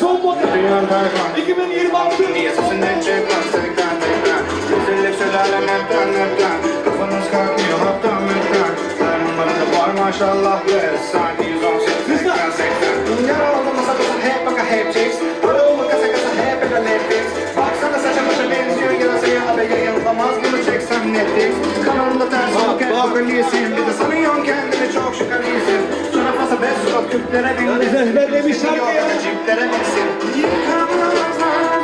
son model 2026 Yasasından çıkmaz tekrar tekrar Üzülüp sülalen hepten hepten Kafanız kalkmıyor haptan mülkten Her numarada var maşallah be Sanki 118 tekrar sekten Yaralandı masa kasa hep baka hep çips Arabamı kasa kasa hep ele Netflix Baksana saça başa benziyor yarasa yana be Yanılamaz bunu çeksem Netflix Kanalımda ters yok hep bakaliyesin Bir de sanıyorsun kendini çok şıkaliyesin Türklere bindir. Zehberlemiş şarkıyı. Çiftlere binsin. Yıkamaz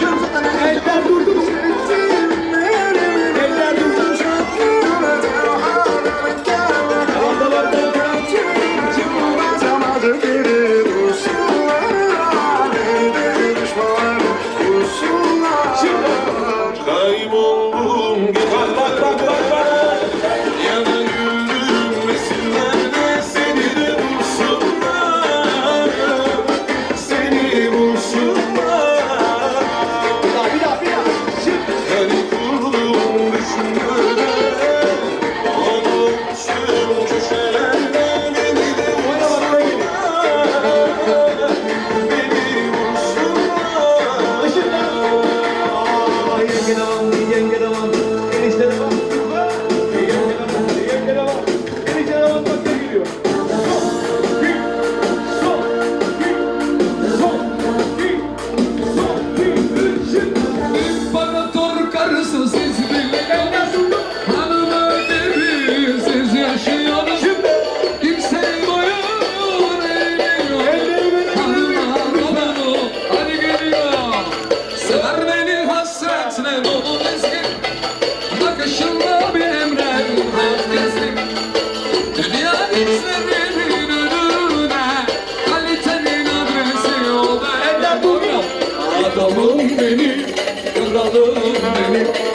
Congratulations and I Kralım beni, kralım beni